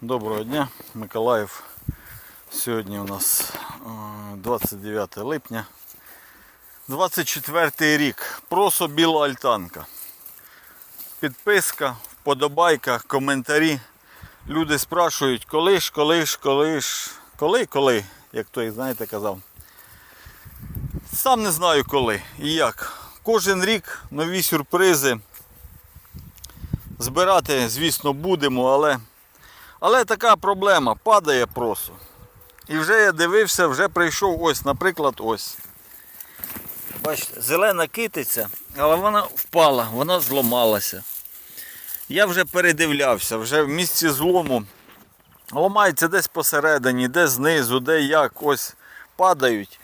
Доброго дня, Миколаїв. Сьогодні у нас е, 29 липня. 24 рік. Просо біла альтанка. Підписка, вподобайка, коментарі. Люди спрашують, коли ж, коли ж, коли ж, коли, коли, як той, знаєте, казав. Сам не знаю коли і як. Кожен рік нові сюрпризи. Збирати, звісно, будемо, але але така проблема, падає просо. І вже я дивився, вже прийшов ось, наприклад, ось. Бачите, зелена китиця, але вона впала, вона зламалася. Я вже передивлявся, вже в місці злому. Ламається десь посередині, де знизу, де як, ось падають.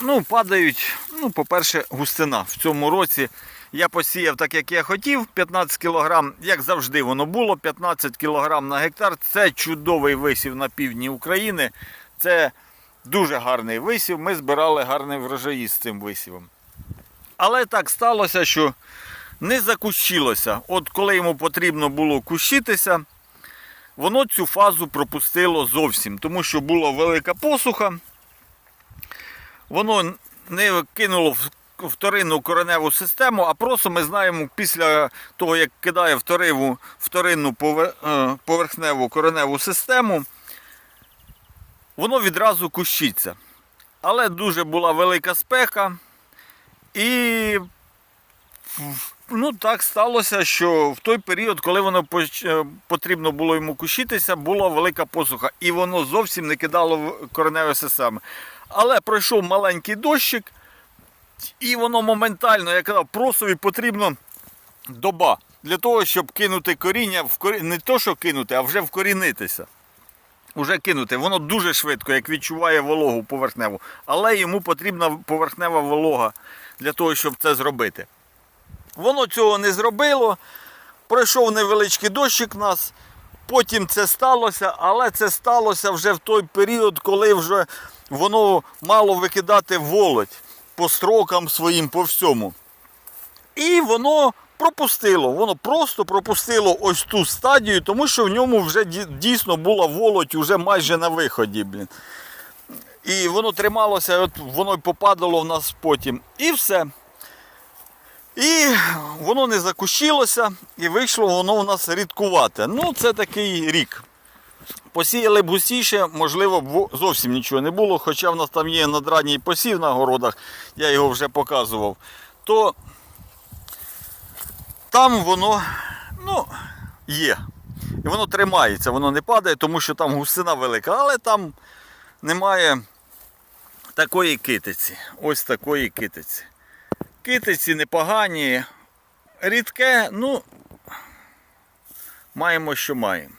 Ну, падають, ну, по-перше, густина. В цьому році я посіяв так, як я хотів, 15 кг, як завжди воно було, 15 кг на гектар. Це чудовий висів на півдні України. Це дуже гарний висів. Ми збирали гарний врожаї з цим висівом. Але так сталося, що не закущилося. От коли йому потрібно було кущитися, воно цю фазу пропустило зовсім, тому що була велика посуха. Воно не кинуло вторинну кореневу систему, а просто ми знаємо, після того, як кидає вториву, вторинну е, поверхневу кореневу систему, воно відразу кущиться. Але дуже була велика спека. І ну, так сталося, що в той період, коли воно е, потрібно було йому кущитися, була велика посуха. І воно зовсім не кидало кореневі системи. Але пройшов маленький дощик, і воно моментально, я казав, просові потрібно доба для того, щоб кинути коріння, вкорі... не то, що кинути, а вже вкорінитися. Уже кинути. Воно дуже швидко, як відчуває вологу поверхневу. Але йому потрібна поверхнева волога для того, щоб це зробити. Воно цього не зробило. Пройшов невеличкий дощик нас. Потім це сталося, але це сталося вже в той період, коли вже воно мало викидати володь по строкам своїм, по всьому. І воно пропустило, воно просто пропустило ось ту стадію, тому що в ньому вже дійсно була володь уже майже на виході. Блін. І воно трималося, от воно попадало в нас потім. І все. І воно не закущилося, і вийшло воно у нас рідкувате. Ну, це такий рік. Посіяли б густіше, можливо, зовсім нічого не було, хоча в нас там є надрадній посів на городах, я його вже показував, то там воно ну, є. І воно тримається, воно не падає, тому що там густина велика, але там немає такої китиці. Ось такої китиці. Китиці непогані, рідке, ну, маємо, що маємо.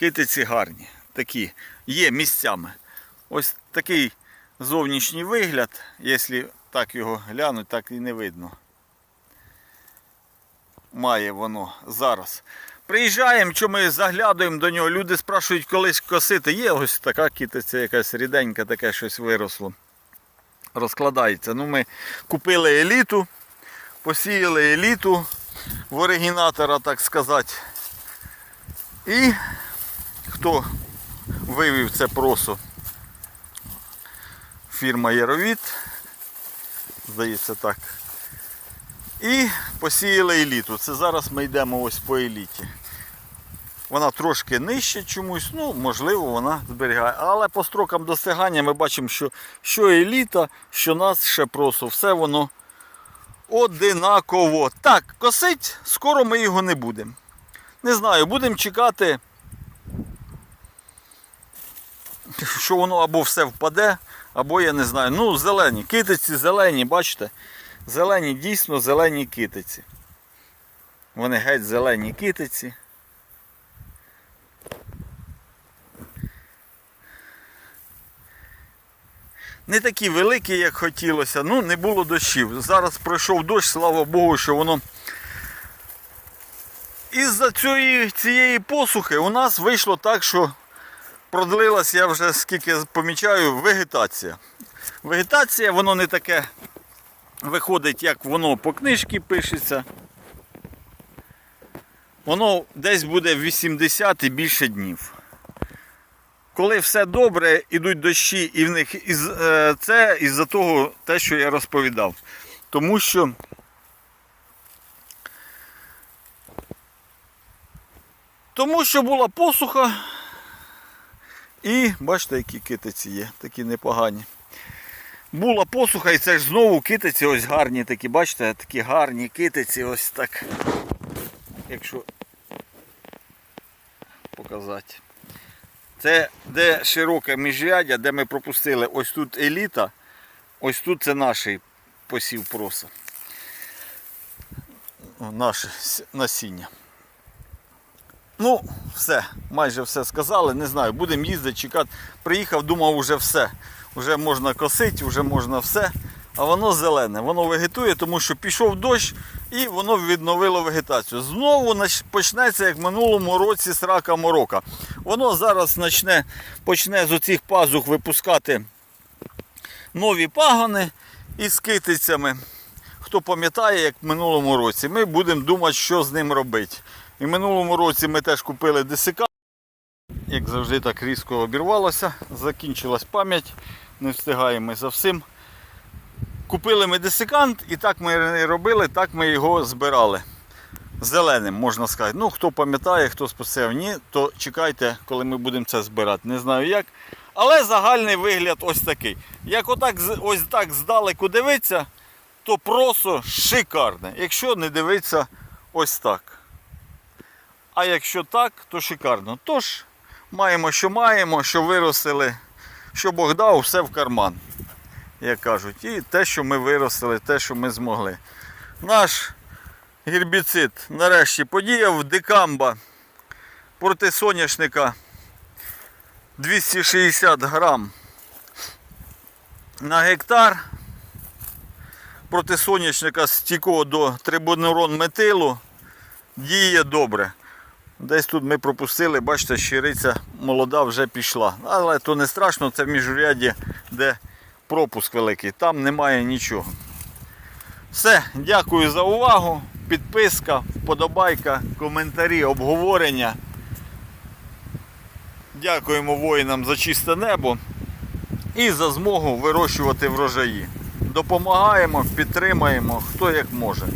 Китиці гарні, такі, є місцями. Ось такий зовнішній вигляд, якщо так його глянуть, так і не видно. Має воно зараз. Приїжджаємо, що ми заглядаємо до нього, люди спрашують колись косити. Є ось така китиця, якась ріденька, таке щось виросло. Розкладається. Ну, ми купили еліту, посіяли еліту в оригінатора, так сказати. І хто вивів це просо? Фірма Яровіт. Здається так. І посіяли еліту. Це зараз ми йдемо ось по еліті. Вона трошки нижче чомусь, ну, можливо, вона зберігає. Але по строкам достигання ми бачимо, що, що еліта, що нас ще просо, все воно одинаково. Так, косить, скоро ми його не будемо. Не знаю, будемо чекати, що воно або все впаде, або я не знаю. Ну, зелені, китиці зелені, бачите? Зелені, дійсно зелені китиці. Вони геть зелені китиці. Не такі великі, як хотілося, ну не було дощів. Зараз пройшов дощ, слава Богу, що воно із-за цієї, цієї посухи у нас вийшло так, що продлилась, я вже скільки помічаю, вегетація. Вегетація, воно не таке виходить, як воно по книжці пишеться. воно десь буде 80 і більше днів. Коли все добре, ідуть дощі, і в них із, е, це із-за того, те, що я розповідав. Тому що Тому що була посуха. І бачите, які китиці є, такі непогані. Була посуха, і це ж знову китиці ось гарні такі, бачите, такі гарні китиці, ось так. Якщо показати. Це де широке міжряддя, де ми пропустили ось тут еліта, ось тут це наш посів проса. Наше насіння. Ну, все, майже все сказали. Не знаю, будемо їздити, чекати. Приїхав, думав, уже все. Вже можна косити, вже можна все. А воно зелене, воно вегетує, тому що пішов дощ і воно відновило вегетацію. Знову почнеться, як в минулому році, срака морока. Воно зараз почне, почне з оцих пазух випускати нові пагони із китицями. Хто пам'ятає, як в минулому році, ми будемо думати, що з ним робити. І минулому році ми теж купили десика. Як завжди, так різко обірвалося, закінчилась пам'ять, не встигаємо за всім. Купили ми десикант і так ми і робили, так ми його збирали. Зеленим, можна сказати. Ну, хто пам'ятає, хто спостерігав, ні, то чекайте, коли ми будемо це збирати. Не знаю як. Але загальний вигляд ось такий. Як отак, ось так здалеку дивитися, то просто шикарне. Якщо не дивитися ось так. А якщо так, то шикарно. Тож, маємо, що маємо, що виростили, що Бог дав, все в карман, як кажуть. І те, що ми виростили, те, що ми змогли. Наш гербіцид нарешті подіяв дикамба проти соняшника 260 грам на гектар. Проти соняшника стійкого до трибунерон метилу діє добре. Десь тут ми пропустили, бачите, щириця молода вже пішла. Але то не страшно, це в міжряді, де пропуск великий. Там немає нічого. Все, дякую за увагу. Підписка, вподобайка, коментарі, обговорення. Дякуємо воїнам за чисте небо і за змогу вирощувати врожаї. Допомагаємо, підтримаємо, хто як може.